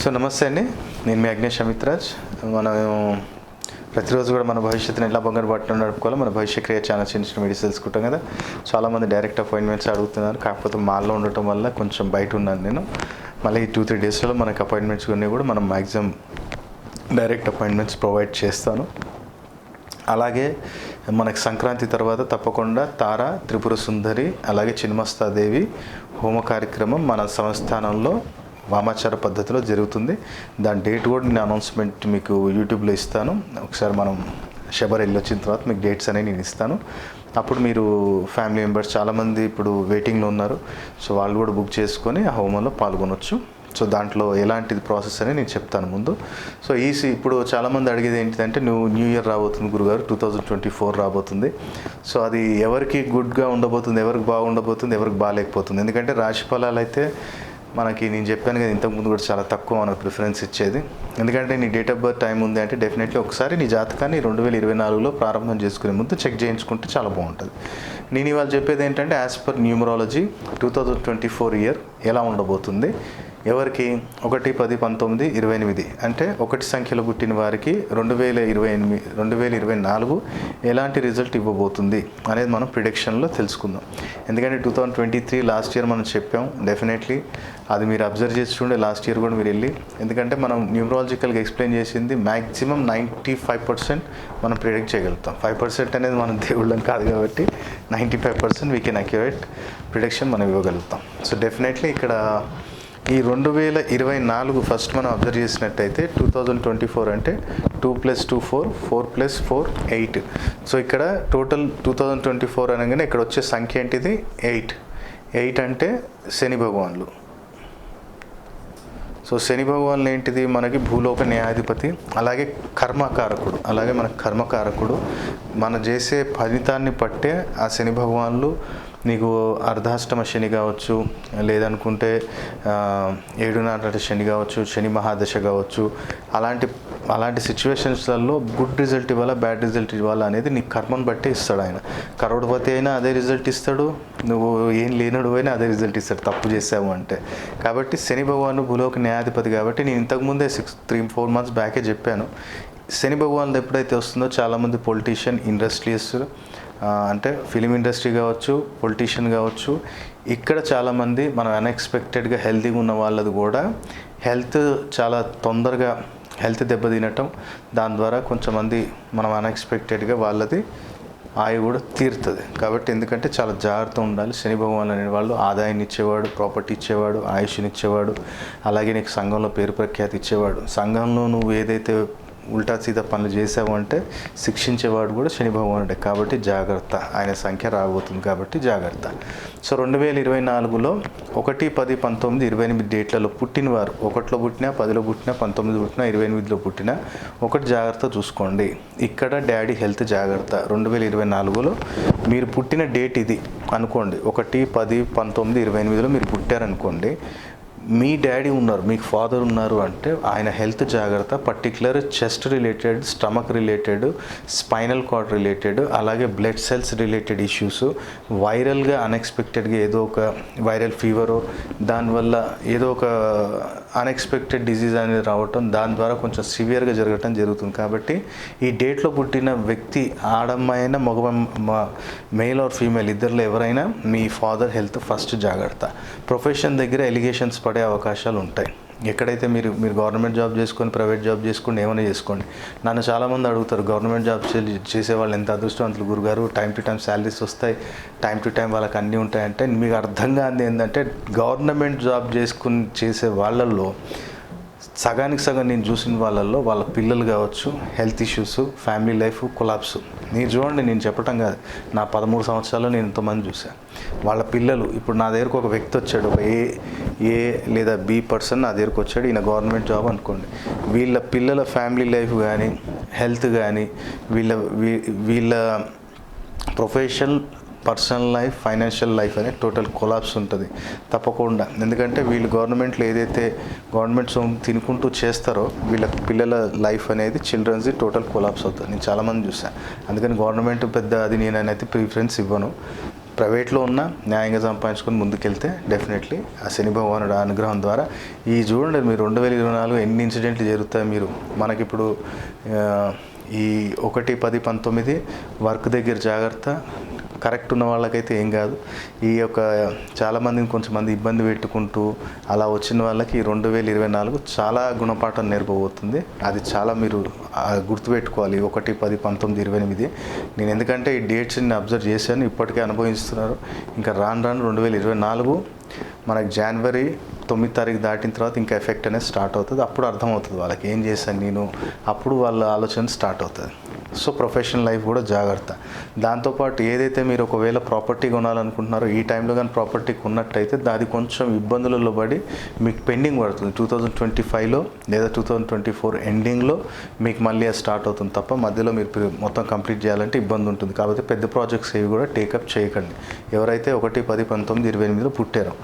So నమస్తే అండి. నేను మీ అగ్నేష్ అమిత్రాజ్. మనం ప్రతిరోజు కూడా మన భవిష్యత్తుని ఎలా బంగారు పట్టణం నడుపుకోవాలో మన భవిష్య క్రియ చాలా చిన్న చిన్న మెడిసిన్స్ తెలుసుకుంటాం కదా. చాలామంది డైరెక్ట్ అపాయింట్మెంట్స్ అడుగుతున్నారు. కాకపోతే మాల్లో ఉండటం వల్ల కొంచెం బయట ఉన్నాను నేను. మళ్ళీ ఈ టూ త్రీ డేస్లో మనకి అపాయింట్మెంట్స్ ఉన్నాయి కూడా మనం మ్యాక్సిమం డైరెక్ట్ అపాయింట్మెంట్స్ ప్రొవైడ్ చేస్తాను. అలాగే మనకు సంక్రాంతి తర్వాత తప్పకుండా తార త్రిపుర సుందరి అలాగే చిన్మస్తాదేవి హోమ కార్యక్రమం మన సంస్థానంలో వామాచార పద్ధతిలో జరుగుతుంది. దాని డేట్ కూడా నేను అనౌన్స్మెంట్ మీకు యూట్యూబ్లో ఇస్తాను. ఒకసారి మనం శబర్ వెళ్ళి వచ్చిన తర్వాత మీకు డేట్స్ అనేవి నేను ఇస్తాను. అప్పుడు మీరు ఫ్యామిలీ మెంబర్స్ చాలామంది ఇప్పుడు వెయిటింగ్లో ఉన్నారు. సో వాళ్ళు కూడా బుక్ చేసుకొని ఆ హోమంలో పాల్గొనవచ్చు సో దాంట్లో ఎలాంటిది ప్రాసెస్ అని నేను చెప్తాను ముందు. సో ఈ ఇప్పుడు చాలామంది అడిగేది ఏంటిదంటే నువ్వు న్యూ ఇయర్ రాబోతుంది గురుగారు టూ థౌజండ్ ట్వంటీ ఫోర్ రాబోతుంది. సో అది ఎవరికి గుడ్గా ఉండబోతుంది ఎవరికి బాగుండబోతుంది ఎవరికి బాగాలేకపోతుంది. ఎందుకంటే రాశి ఫలాలు అయితే మనకి నేను చెప్పాను కదా ఇంతకుముందు కూడా చాలా తక్కువ మనకు ప్రిఫరెన్స్ ఇచ్చేది. ఎందుకంటే నీ డేట్ ఆఫ్ బర్త్ టైం ఉంది అంటే డెఫినెట్లీ ఒకసారి నీ జాతకాన్ని రెండు వేల ఇరవై నాలుగులో ప్రారంభం చేసుకునే ముందు చెక్ చేయించుకుంటే చాలా బాగుంటుంది. నేను ఇవాళ చెప్పేది ఏంటంటే as per numerology two thousand twenty four year ఎలా ఉండబోతుంది? ఎవరికి? ఒకటి పది పంతొమ్మిది ఇరవై ఎనిమిది. అంటే ఒకటి సంఖ్యలో పుట్టిన వారికి రెండు వేల ఇరవై ఎనిమిది రెండు వేల ఇరవై నాలుగు ఎలాంటి రిజల్ట్ ఇవ్వబోతుంది అనేది మనం ప్రిడిక్షన్లో తెలుసుకుందాం. ఎందుకంటే two thousand twenty three last year మనం చెప్పాం డెఫినెట్లీ అది మీరు అబ్జర్వ్ చేసి చూడండి లాస్ట్ ఇయర్ కూడా మీరు వెళ్ళి. ఎందుకంటే మనం న్యూమరాలజికల్గా ఎక్స్ప్లెయిన్ చేసింది మ్యాక్సిమం నైంటీ ఫైవ్ పర్సెంట్ మనం ప్రిడిక్ట్ చేయగలుగుతాం. ఫైవ్ పర్సెంట్ అనేది మనం దేవుళ్ళం కాదు కాబట్టి ninety five percent we can accurate prediction మనం ఇవ్వగలుగుతాం. సో డెఫినెట్లీ ఇక్కడ ఈ రెండు వేల ఇరవై నాలుగు ఫస్ట్ మనం అబ్జర్వ్ చేసినట్టయితే టూ థౌజండ్ ట్వంటీ ఫోర్ అంటే two plus two four four plus four eight so ఇక్కడ total two thousand twenty four అనగానే ఇక్కడ వచ్చే సంఖ్య ఏంటిది? ఎయిట్ ఎయిట్ అంటే శని భగవాన్లు. సో శని భగవాన్ ఏంటిది? మనకి భూలోక న్యాయాధిపతి అలాగే కర్మకారకుడు అలాగే మన కర్మకారకుడు. మన చేసే ఫలితాన్ని పట్టే ఆ శని భగవాన్లు నీకు అర్ధాష్టమ శని కావచ్చు లేదనుకుంటే ఏడున్నర శని కావచ్చు శని మహాదశ కావచ్చు అలాంటి అలాంటి సిచ్యువేషన్స్లలో గుడ్ రిజల్ట్ ఇవ్వాలా బ్యాడ్ రిజల్ట్ ఇవ్వాలా అనేది నీ కర్మను బట్టి ఇస్తాడు ఆయన. కరోడ్పతి అయినా అదే రిజల్ట్ ఇస్తాడు నువ్వు ఏం లేనడు అయినా అదే రిజల్ట్ ఇస్తాడు తప్పు చేసావు అంటే. కాబట్టి శని భగవాను భూలోక న్యాయాధిపతి కాబట్టి నేను ఇంతకుముందే సిక్స్ త్రీ ఫోర్ మంత్స్ బ్యాకే చెప్పాను. శని భగవాన్ ఎప్పుడైతే వస్తుందో చాలామంది పొలిటీషియన్ ఇండస్ట్రీస్ అంటే ఫిలిం ఇండస్ట్రీ కావచ్చు పొలిటీషియన్ కావచ్చు ఇక్కడ చాలామంది మనం అన్ఎక్స్పెక్టెడ్గా హెల్తీగా ఉన్న వాళ్ళది కూడా హెల్త్ చాలా తొందరగా హెల్త్ దెబ్బతినటం దాని ద్వారా కొంతమంది మనం అన్ఎక్స్పెక్టెడ్గా వాళ్ళది ఆయు కూడా తీరుతుంది. కాబట్టి ఎందుకంటే చాలా జాగ్రత్త ఉండాలి. శని భగవాన్ అనేవాళ్ళు ఆదాయాన్ని ఇచ్చేవాడు ప్రాపర్టీ ఇచ్చేవాడు ఆయుష్ని ఇచ్చేవాడు అలాగే నీకు సంఘంలో పేరు ప్రఖ్యాతి ఇచ్చేవాడు. సంఘంలో నువ్వు ఏదైతే ఉల్టా సీదా పనులు చేసావు అంటే శిక్షించేవాడు కూడా శని భగవానుడే. కాబట్టి జాగ్రత్త. ఆయన సంఖ్య రాబోతుంది కాబట్టి జాగ్రత్త. సో రెండు వేల ఇరవై నాలుగులో ఒకటి పది పంతొమ్మిది ఇరవై ఎనిమిది డేట్లలో పుట్టినవారు. ఒకటిలో పుట్టినా పదిలో పుట్టినా పంతొమ్మిది పుట్టినా ఇరవై ఎనిమిదిలో పుట్టినా ఒకటి జాగ్రత్త చూసుకోండి. ఇక్కడ డాడీ హెల్త్ జాగ్రత్త. రెండు వేల ఇరవై నాలుగులో మీరు పుట్టిన డేట్ ఇది అనుకోండి. ఒకటి పది పంతొమ్మిది ఇరవై ఎనిమిదిలో మీరు పుట్టారనుకోండి. మీ డాడీ ఉన్నారు మీకు ఫాదర్ ఉన్నారు అంటే ఆయన హెల్త్ జాగ్రత్త particular chest related stomach related spinal cord related అలాగే బ్లడ్ సెల్స్ రిలేటెడ్ ఇష్యూస్ వైరల్గా అన్ఎక్స్పెక్టెడ్గా ఏదో ఒక వైరల్ ఫీవరు దానివల్ల ఏదో ఒక అన్ఎక్స్పెక్టెడ్ డిజీజ్ అనేది రావటం దాని ద్వారా కొంచెం సివియర్గా జరగటం జరుగుతుంది. కాబట్టి ఈ డేట్లో పుట్టిన వ్యక్తి ఆడమ్మాయినా మగ మేల్ ఆర్ ఫీమేల్ ఇద్దరిలో ఎవరైనా మీ ఫాదర్ హెల్త్ ఫస్ట్ జాగ్రత్త. ప్రొఫెషన్ దగ్గర ఎలిగేషన్స్ పడే అవకాశాలు ఉంటాయి. ఎక్కడైతే మీరు మీరు గవర్నమెంట్ జాబ్ చేసుకొని ప్రైవేట్ జాబ్ చేసుకొని ఏమైనా చేసుకోండి. నన్ను చాలామంది అడుగుతారు గవర్నమెంట్ జాబ్ చే- చేసే వాళ్ళు ఎంత అదృష్టవంతులు గురుగారు? టైం టు టైం శాలరీస్ వస్తాయి టైం టు టైం వాళ్ళకి అన్నీ ఉంటాయంటే మీకు అర్థం కాని ఏంటంటే గవర్నమెంట్ జాబ్ చేసుకుని చేసే వాళ్ళల్లో సగానికి సగం నేను చూసిన వాళ్ళల్లో వాళ్ళ పిల్లలు కావచ్చు health issues family life collapse మీరు చూడండి నేను చెప్పటం కాదు. నా పదమూడు సంవత్సరాల్లో నేను ఎంతోమంది చూశాను వాళ్ళ పిల్లలు ఇప్పుడు నా దగ్గరకు ఒక వ్యక్తి వచ్చాడు ఒక ఏ ఏ లేదా బి పర్సన్ నా దగ్గరకు వచ్చాడు ఈయన గవర్నమెంట్ జాబ్ అనుకోండి. వీళ్ళ పిల్లల ఫ్యామిలీ లైఫ్ కానీ హెల్త్ కానీ వీళ్ళ వీ- వీళ్ళ professional personal life financial life అనేది టోటల్ కొలాప్స్ ఉంటుంది. తప్పకుండా. ఎందుకంటే వీళ్ళు గవర్నమెంట్లో ఏదైతే గవర్నమెంట్ సొమ్ము తినుకుంటూ చేస్తారో వీళ్ళ పిల్లల లైఫ్ అనేది చిల్డ్రన్స్ది టోటల్ కొలాప్స్ అవుతుంది. నేను చాలామంది చూసాను అందుకని గవర్నమెంట్ పెద్ద అది నేను అనేది ప్రిఫరెన్స్ ఇవ్వను. ప్రైవేట్లో ఉన్న న్యాయంగా సంపాదించుకొని ముందుకెళ్తే డెఫినెట్లీ ఆ శని భగవానుడు అనుగ్రహం ద్వారా ఈ చూడండి మీరు రెండు వేల ఇరవై నాలుగు ఎన్ని ఇన్సిడెంట్లు జరుగుతాయి మీరు. మనకిప్పుడు ఈ ఒకటి పది పంతొమ్మిది వర్క్ దగ్గర జాగ్రత్త కరెక్ట్ ఉన్న వాళ్ళకైతే ఏం కాదు. ఈ యొక్క చాలామందిని కొంచెం మంది ఇబ్బంది పెట్టుకుంటూ అలా వచ్చిన వాళ్ళకి ఈ రెండు వేల ఇరవై నాలుగు చాలా గుణపాఠం నేర్పబోతుంది. అది చాలా మీరు గుర్తుపెట్టుకోవాలి. ఒకటి పది పంతొమ్మిది ఇరవై ఎనిమిది. నేను ఎందుకంటే ఈ డేట్స్ని అబ్జర్వ్ చేశాను ఇప్పటికే అనుభవిస్తున్నారు. ఇంకా రాను రాను రెండు వేల ఇరవై నాలుగు మనకి జనవరి తొమ్మిది తారీఖు దాటిన తర్వాత ఇంకా ఎఫెక్ట్ అనేది స్టార్ట్ అవుతుంది. అప్పుడు అర్థమవుతుంది వాళ్ళకి ఏం చేశాను నేను. అప్పుడు వాళ్ళ ఆలోచన స్టార్ట్ అవుతుంది. సో ప్రొఫెషనల్ లైఫ్ కూడా జాగ్రత్త. దాంతోపాటు ఏదైతే మీరు ఒకవేళ ప్రాపర్టీ కొనాలనుకుంటున్నారో ఈ టైంలో కానీ ప్రాపర్టీ కొన్నట్టయితే అది కొంచెం ఇబ్బందులలో పడి మీకు పెండింగ్ పడుతుంది. టూ థౌజండ్ ట్వంటీ ఫైవ్లో లేదా టూ థౌజండ్ ట్వంటీ ఫోర్ ఎండింగ్లో మీకు మళ్ళీ అది స్టార్ట్ అవుతుంది తప్ప మధ్యలో మీరు మొత్తం కంప్లీట్ చేయాలంటే ఇబ్బంది ఉంటుంది. కాబట్టి పెద్ద ప్రాజెక్ట్స్ ఏవి కూడా టేకప్ చేయకండి. ఎవరైతే ఒకటి పది పంతొమ్మిది ఇరవై ఎనిమిదిలో పుట్టారో.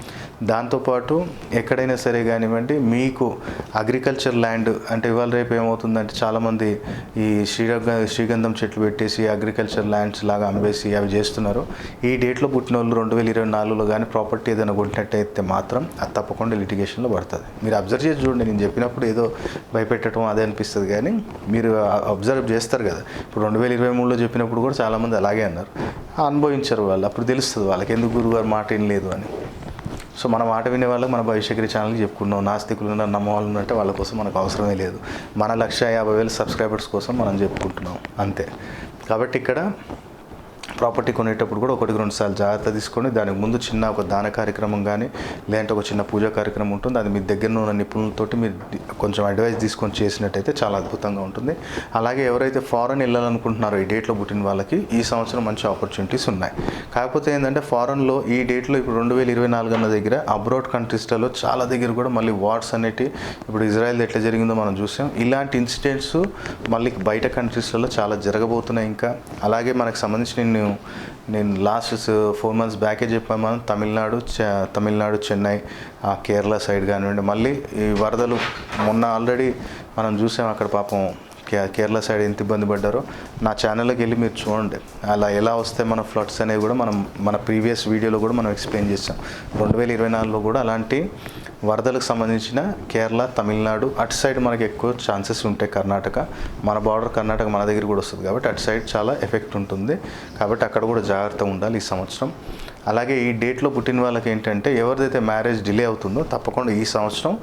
దాంతోపాటు ఎక్కడైనా సరే కానివ్వండి మీకు అగ్రికల్చర్ ల్యాండ్ అంటే ఇవాళ రేపు ఏమవుతుందంటే చాలామంది ఈ శ్రీరంగ శ్రీగంధం చెట్లు పెట్టేసి అగ్రికల్చర్ ల్యాండ్స్ లాగా అమ్మేసి అవి చేస్తున్నారు. ఈ డేట్లో పుట్టిన వాళ్ళు రెండు వేల ఇరవై నాలుగులో కానీ ప్రాపర్టీ ఏదైనా కొట్టినట్టయితే మాత్రం అది తప్పకుండా లిటిగేషన్లో పడుతుంది. మీరు అబ్జర్వ్ చేసి చూడండి నేను చెప్పినప్పుడు ఏదో భయపెట్టడం అదే అనిపిస్తుంది కానీ మీరు అబ్జర్వ్ చేస్తారు కదా. ఇప్పుడు రెండు వేల ఇరవై మూడులో చెప్పినప్పుడు కూడా చాలామంది అలాగే అన్నారు. అనుభవించారు వాళ్ళు అప్పుడు తెలుస్తుంది వాళ్ళకి ఎందుకు గురుగారు మాట ఏం లేదు అని. సో మన మాట వినే వాళ్ళకి మన భవిష్యగిరి ఛానల్కి చెప్పుకున్నాం నాస్తికులు నమ్మవాళ్ళు ఉన్నట్టే వాళ్ళ కోసం మనకు అవసరమే లేదు. మన లక్ష యాభై వేల సబ్స్క్రైబర్స్ కోసం మనం చెప్పుకుంటున్నాం. అంతే. కాబట్టి ఇక్కడ ప్రాపర్టీ కొనేటప్పుడు కూడా ఒకటికి రెండు సార్లు జాగ్రత్త తీసుకొని దానికి ముందు చిన్న ఒక దాన కార్యక్రమం కానీ లేదంటే ఒక చిన్న పూజా కార్యక్రమం ఉంటుంది. అది మీ దగ్గర ఉన్న నిపుణులతోటి మీరు కొంచెం అడ్వైస్ తీసుకొని చేసినట్టయితే చాలా అద్భుతంగా ఉంటుంది. అలాగే ఎవరైతే ఫారెన్ వెళ్ళాలనుకుంటున్నారో ఈ డేట్లో పుట్టిన వాళ్ళకి ఈ సంవత్సరం మంచి ఆపర్చునిటీస్ ఉన్నాయి. కాకపోతే ఏంటంటే ఫారెన్లో ఈ డేట్లో ఇప్పుడు రెండు వేల ఇరవై నాలుగు అన్న దగ్గర అబ్రాడ్ కంట్రీస్లలో చాలా దగ్గర కూడా మళ్ళీ వార్స్ అనేటి ఇప్పుడు ఇజ్రాయెల్ ఎట్లా జరిగిందో మనం చూసాం. ఇలాంటి ఇన్సిడెంట్స్ మళ్ళీ బయట కంట్రీస్లలో చాలా జరగబోతున్నాయి ఇంకా. అలాగే మనకు సంబంధించి నేను నేను లాస్ట్ ఫోర్ మంత్స్ బ్యాకే చెప్పాను మనం తమిళనాడు తమిళనాడు చెన్నై ఆ కేరళ సైడ్ కానివ్వండి మళ్ళీ ఈ వరదలు మొన్న ఆల్రెడీ మనం చూసాం అక్కడ పాపం కేరళ సైడ్ ఎంత ఇబ్బంది పడ్డారో నా ఛానల్కి వెళ్ళి మీరు చూడండి. అలా ఎలా వస్తే మన ఫ్లడ్స్ అనేవి కూడా మనం మన ప్రీవియస్ వీడియోలో కూడా మనం ఎక్స్ప్లెయిన్ చేసాం రెండు వేల ఇరవై నాలుగులో కూడా అలాంటి వరదలకు సంబంధించిన కేరళ తమిళనాడు అటు సైడ్ మనకి ఎక్కువ ఛాన్సెస్ ఉంటాయి కర్ణాటక. మన బార్డర్ కర్ణాటక మన దగ్గర కూడా వస్తుంది కాబట్టి అటు సైడ్ చాలా ఎఫెక్ట్ ఉంటుంది. కాబట్టి అక్కడ కూడా జాగ్రత్తగా ఉండాలి ఈ సంవత్సరం. అలాగే ఈ డేట్లో పుట్టిన వాళ్ళకి ఏంటంటే ఎవరిదైతే మ్యారేజ్ డిలే అవుతుందో తప్పకుండా ఈ సంవత్సరం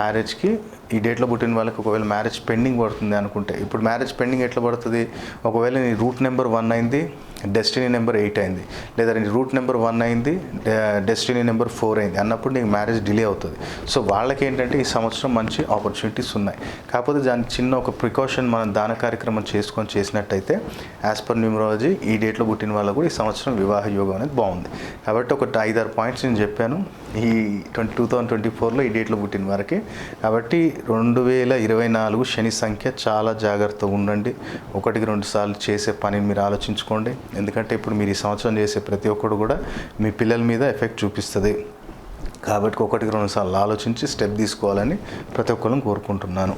మ్యారేజ్కి ఈ డేట్లో పుట్టిన వాళ్ళకి ఒకవేళ మ్యారేజ్ పెండింగ్ పడుతుంది అనుకుంటే ఇప్పుడు మ్యారేజ్ పెండింగ్ ఎట్లా పడుతుంది? ఒకవేళ నీ రూట్ నెంబర్ వన్ అయింది డెస్టినీ నెంబర్ ఎయిట్ అయింది. లేదా నీ రూట్ నెంబర్ వన్ అయింది డెస్టినీ నెంబర్ ఫోర్ అయింది. అన్నప్పుడు నీకు మ్యారేజ్ డిలే అవుతుంది. సో వాళ్ళకి ఏంటంటే ఈ సంవత్సరం మంచి ఆపర్చునిటీస్ ఉన్నాయి. కాకపోతే దాని చిన్న ఒక ప్రికాషన్ మనం దాన కార్యక్రమం చేసుకొని చేసినట్టయితే యాజ్ పర్ న్యూమరాలజీ ఈ డేట్లో పుట్టిన వాళ్ళకు కూడా ఈ సంవత్సరం వివాహ యోగం అనేది బాగుంది. కాబట్టి ఒక ఐదారు పాయింట్స్ నేను చెప్పాను. ఈ ట్వంటీ టూ థౌజండ్ ట్వంటీ ఫోర్లో ఈ డేట్లో పుట్టిన వారికి. కాబట్టి రెండు వేల ఇరవై నాలుగు శని సంఖ్య చాలా జాగ్రత్తగా ఉండండి. ఒకటికి రెండు సార్లు చేసే పనిని మీరు ఆలోచించుకోండి. ఎందుకంటే ఇప్పుడు మీరు ఈ సంవత్సరం చేసే ప్రతి ఒక్కరు కూడా మీ పిల్లల మీద ఎఫెక్ట్ చూపిస్తుంది. కాబట్టి ఒకటికి రెండు సార్లు ఆలోచించి స్టెప్ తీసుకోవాలని ప్రతి ఒక్కరిని కోరుకుంటున్నాను.